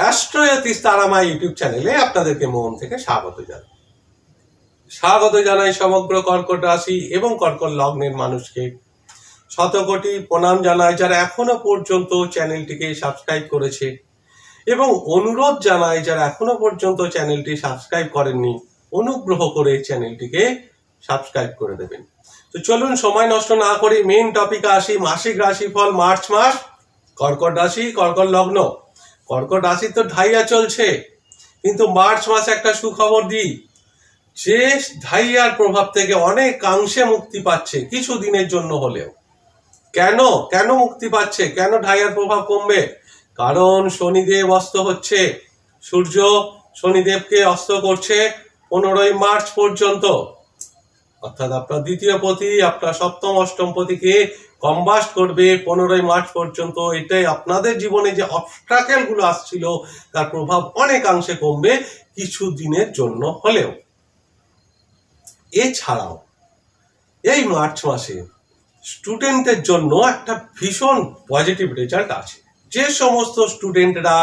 অ্যাস্ট্রোয়তিস Tara Maa YouTube চ্যানেলে আপনাদেরকে মন থেকে স্বাগত জানাই। স্বাগত জানাই সমগ্র কর্কট রাশি এবং কর্কট লগ্নের মানুষকে। শতকোটি প্রণাম জানাই যারা এখনও পর্যন্ত চ্যানেলটিকে সাবস্ক্রাইব করেছে এবং অনুরোধ জানাই যারা এখনও পর্যন্ত চ্যানেলটি সাবস্ক্রাইব করেননি, অনুগ্রহ করে চ্যানেলটিকে সাবস্ক্রাইব করে দেবেন। তো চলুন, সময় নষ্ট না করে মেন টপিকে আসি। মাসিক রাশিফল মার্চ মাস, কর্কট রাশি, কর্কট লগ্ন। কর্কট রাশি তো ঢাইয়া চলছে, কিন্তু মার্চ মাসে একটা সুখবর দিই, যে ঢাইয়ার প্রভাব থেকে অনেকাংশে মুক্তি পাচ্ছে কিছু দিনের জন্য হলেও। কেন? কেন মুক্তি পাচ্ছে? কেন ঢাইয়ার প্রভাব কমবে? কারণ শনিদেব অস্ত হচ্ছে, সূর্য শনিদেবকে অস্ত করছে পনেরোই মার্চ পর্যন্ত। অর্থাৎ আপনার দ্বিতীয় পতি, আপনার সপ্তম, অষ্টম পতিকে কম্বাস্ট করবে পনেরোই মার্চ পর্যন্ত, এটাই আপনাদের জীবনে যে অবস্ট্রাকেলগুলো আসছিল, তার প্রভাব অনেকাংশে কমবে কিছু দিনের জন্য হলেও। এছাড়াও, এই মার্চ মাসে স্টুডেন্টদের জন্য একটা ভীষণ পজিটিভ রেজাল্ট আছে। যে সমস্ত স্টুডেন্টরা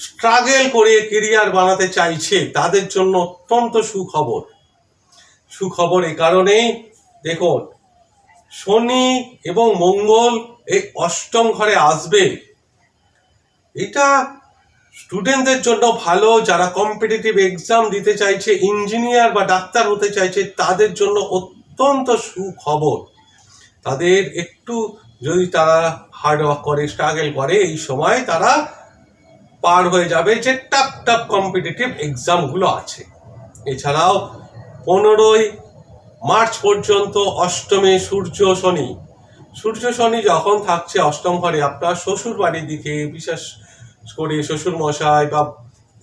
স্ট্রাগেল করে কেরিয়ার বানাতে চাইছে, তাদের জন্য অত্যন্ত সুখবর। সুখবর এই কারণেই, দেখুন শনি এবং মঙ্গল এই অষ্টম ঘরে আসবে। এটা স্টুডেন্টদের জন্য ভালো, যারা কম্পিটিটিভ এক্সাম দিতে চাইছে ইঞ্জিনিয়ার বা ডাক্তার হতে চাইছে, তাদের জন্য অত্যন্ত সুখবর। তাদের একটু যদি তারা হার্ড ওয়ার্ক করে স্ট্রাগল করে, এই সময় তারা পার হয়ে যাবে যে টাপ টাপ কম্পিটিটিভ এক্সামগুলো আছে। এছাড়াও পনেরোই মার্চ পর্যন্ত অষ্টমে সূর্য শনি। সূর্য শনি যখন থাকছে অষ্টম ঘরে, আপনার শ্বশুর বাড়ির দিকে, বিশেষ করে শ্বশুর মশাই বা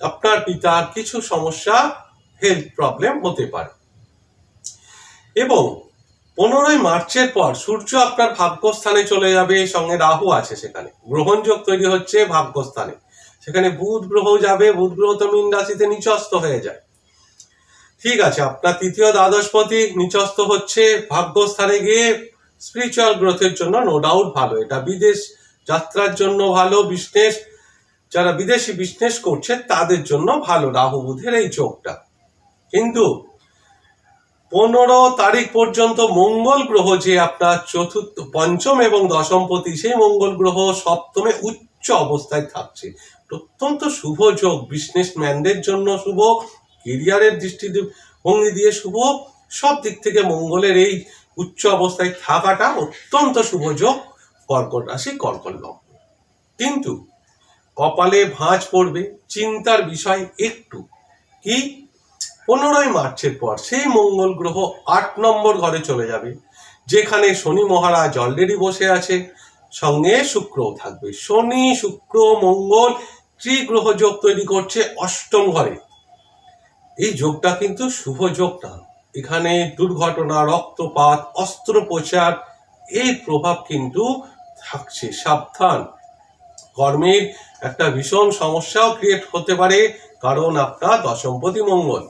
আপনার পিতার কিছু সমস্যা হেলথ প্রবলেম হতে পারে। এবং পনেরোই মার্চের পর সূর্য আপনার ভাগ্যস্থানে চলে যাবে, সঙ্গে রাহু আছে সেখানে। গ্রহণযোগ তৈরি হচ্ছে ভাগ্যস্থানে। সেখানে বুধ গ্রহ যাবে, বুধ গ্রহ তো মীন রাশিতে নিচস্ত হয়ে যায়। ঠিক আছে, আপনার তৃতীয় দ্বাদশপতি নিচস্ত হচ্ছে, ভাগ্যস্থানে গিয়ে স্পিরিচুয়াল গ্রোথের জন্য নো ডাউট ভালো। এটা বিদেশ যাত্রার জন্য ভালো বিজনেস যারা বিদেশি বিজনেস করছে, তাদের জন্য ভালো। রাহু বুধের এই যোগটা। কিন্তু পনেরো তারিখ পর্যন্ত মঙ্গল গ্রহ যে আপনার চতুর্থ, পঞ্চম এবং দশমপতি সেই মঙ্গল গ্রহ সপ্তমে উচ্চ অবস্থায় থাকছে। অত্যন্ত শুভ যোগ বিজনেসম্যানদের জন্য শুভ কেরিয়ারের দৃষ্টি ভঙ্গি দিয়ে শুভ, সব দিক থেকে মঙ্গলের এই উচ্চ অবস্থায় থাকাটা অত্যন্ত শুভ যোগ কর্কট রাশি, কর্কট লগ্ন। কিন্তু কপালে ভাঁজ পড়বে, চিন্তার বিষয় একটু। কি? পনেরোই মার্চের পর সেই মঙ্গল গ্রহ আট নম্বর ঘরে চলে যাবে, যেখানে শনি মহারাজ অলরেডি বসে আছে। সঙ্গে শুক্রও থাকবে। শনি, শুক্র, মঙ্গল ত্রিগ্রহ যোগ তৈরি করছে অষ্টম ঘরে। এই যোগটা কিন্তু শুভ যোগ না এখানে দুর্ঘটনা, রক্তপাত, অস্ত্রোপচার, এই প্রভাব কিন্তু থাকছে, সাবধান। কর্মের একটা ভীষণ সমস্যাও ক্রিয়েট হতে পারে, কারণ আপনার দশমপতি মঙ্গল।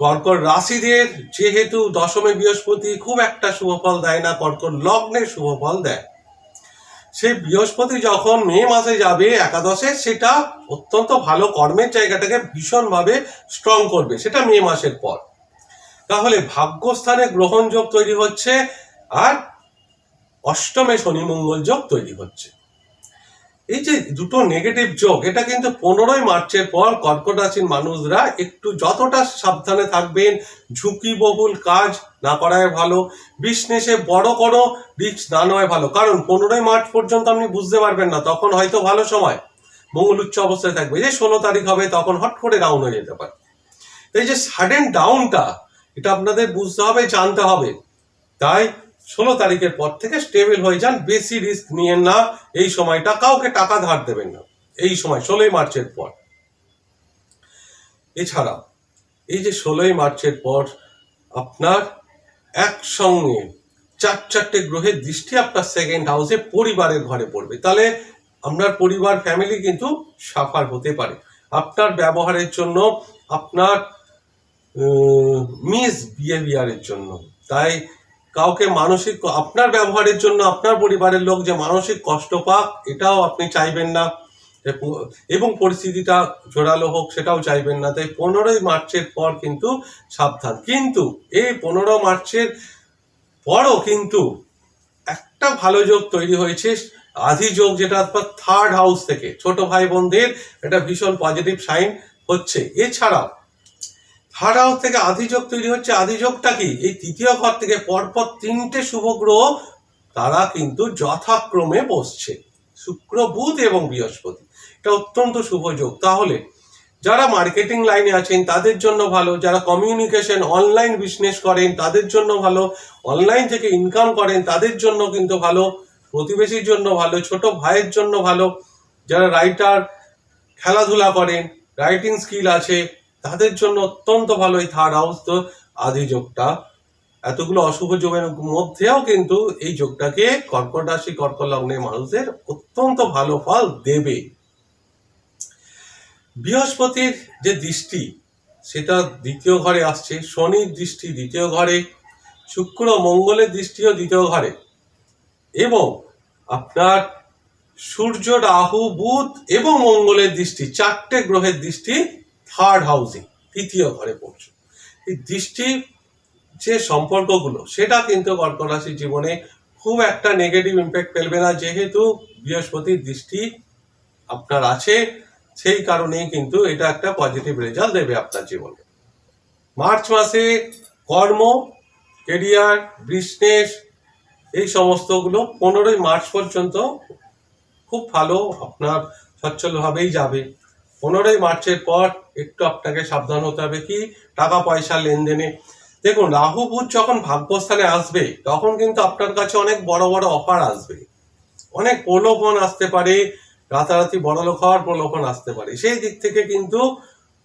কর্কট রাশিদের যেহেতু দশমে বৃহস্পতি খুব একটা শুভফল দেয় না, কর্কট লগ্নের শুভফল দেয়। সেই বৃহস্পতি যখন মে মাসে যাবে একাদশে, সেটা অত্যন্ত ভালো কর্মের জায়গাটাকে ভীষণভাবে স্ট্রং করবে। সেটা মে মাসের পর। তাহলে ভাগ্যস্থানে গ্রহণযোগ তৈরি হচ্ছে আর অষ্টমে শনি মঙ্গল যোগ তৈরি হচ্ছে। এই যে দুটো নেগেটিভ যোগ এটা কিন্তু পনেরোই মার্চের পর কর্কট মানুষরা একটু যতটা সাবধানে থাকবেন ঝুঁকিবহুল কাজ না করাই ভালো বিজনেসে বড় কোনো রিস্ক না নেওয়াই ভালো। কারণ পনেরোই মার্চ পর্যন্ত আপনি বুঝতে পারবেন না, তখন হয়তো ভালো সময়। মঙ্গল উচ্চ অবস্থায় থাকবে। যে ষোলো তারিখ হবে, তখন হট করে ডাউন হয়ে যেতে পারে। এই যে সাডেন ডাউনটা এটা আপনাদের বুঝতে হবে, জানতে হবে। তাই ষোলো তারিখের পর থেকে স্টেবল হয়ে যান, বেশি রিস্ক নিয়েন না, এই সময়টা কাউকে টাকা ধার দেবেন না, এই সময়, ষোলোই মার্চের পর। এছাড়া এই যে ষোলোই মার্চের পর আপনার একসঙ্গে চার চারটে গ্রহের দৃষ্টি আপনার সেকেন্ড হাউসে পরিবারের ঘরে পড়বে। তাহলে আপনার পরিবার ফ্যামিলি কিন্তু সাফার হতে পারে। আপনার ব্যবহারের জন্য, আপনার মিস বিহেভিয়ারের জন্য। তাই কাউকে মানসিক আপনার ব্যবহারের জন্য আপনার পরিবারের লোক যে মানসিক কষ্ট পাক, এটাও আপনি চাইবেন না। এবং পরিস্থিতিটা জোরালো হোক, সেটাও চাইবেন না। তাই পনেরোই মার্চের পর কিন্তু সাবধান। কিন্তু এই পনেরো মার্চের পরও কিন্তু একটা ভালো যোগ তৈরি হয়েছে। আধি যোগ যেটা আপনার থার্ড হাউস থেকে, ছোট ভাই বোনদের এটা ভীষণ পজিটিভ সাইন হচ্ছে। এছাড়াও থার্ড থেকে আধি যোগ তৈরি হচ্ছে। আধি যোগটা কি? এই তৃতীয় ঘর থেকে পরপর তিনটে শুভ গ্রহ, তারা কিন্তু যথাক্রমে বসছে। শুক্র, বুধ এবং বৃহস্পতি। এটা অত্যন্ত শুভ যোগ। তাহলে, যারা মার্কেটিং লাইনে আছেন, তাদের জন্য ভালো। যারা কমিউনিকেশন, অনলাইন বিজনেস করেন, তাদের জন্য ভালো। অনলাইন থেকে ইনকাম করেন, তাদের জন্য কিন্তু ভালো। প্রতিবেশীর জন্য ভালো, ছোট ভাইয়ের জন্য ভালো। যারা রাইটার, খেলাধুলা করেন, রাইটিং স্কিল আছে তাদের জন্য অত্যন্ত ভালো এই থার্ড হাউস তো আদি যোগটা। এতগুলো অশুভ যোগের মধ্যেও কিন্তু এই যোগটাকে কর্কট রাশি, কর্কট লগ্নের মানুষদের অত্যন্ত ভালো ফল দেবে। বৃহস্পতির যে দৃষ্টি, সেটা দ্বিতীয় ঘরে আসছে। শনির দৃষ্টি দ্বিতীয় ঘরে, শুক্র মঙ্গলের দৃষ্টিও দ্বিতীয় ঘরে। এবং আপনার সূর্য, রাহু, বুধ এবং মঙ্গলের দৃষ্টি, চারটে গ্রহের দৃষ্টি থার্ড হাউসে তৃতীয় ঘরে পড়ছে এই দৃষ্টি যে সম্পর্কগুলো, সেটা কিন্তু কর্কট রাশির জীবনে খুব একটা নেগেটিভ ইম্প্যাক্ট ফেলবে না। যেহেতু বৃহস্পতির দৃষ্টি আপনার আছে, সেই কারণেই কিন্তু এটা একটা পজিটিভ রেজাল্ট দেবে আপনার জীবনে। মার্চ মাসে কর্ম কেরিয়ার বিজনেস এই সমস্তগুলো পনেরোই মার্চ পর্যন্ত খুব ভালো আপনার সচ্ছলভাবেই যাবে। পনেরোই মার্চের পর একটু আপনাকে সাবধান হতে হবে কি? টাকা পয়সা লেনদেনে। দেখুন, রাহু বুধ যখন ভাগ্যস্থানে আসবে, তখন কিন্তু আপনার কাছে অনেক বড় বড় অফার আসবে। অনেক প্রলোভন আসতে পারে, রাতারাতি বড়লোক হওয়ার প্রলোভন আসতে পারে। সেই দিক থেকে কিন্তু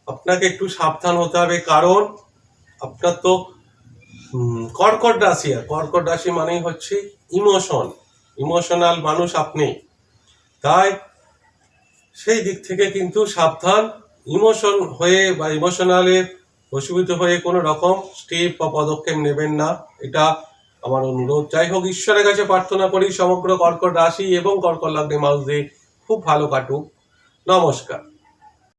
আপনাকে একটু সাবধান হতে হবে, কারণ আপনার তো কর্কট রাশি। আর কর্কট রাশি মানেই হচ্ছে ইমোশন ইমোশনাল মানুষ আপনি। তাই সেই দিক থেকে কিন্তু সাবধান, ইমোশন হয়ে বা ইমোশনালে বশীভূত হয়ে কোনো রকম স্টেপ বা পদক্ষেপ নেবেন না। এটা আমার অনুরোধ। যাই হোক, ঈশ্বরের কাছে প্রার্থনা করি, সমগ্র কর্কট রাশি এবং কর্কট লগ্নে মানুষদের খুব ভালো কাটুক। নমস্কার।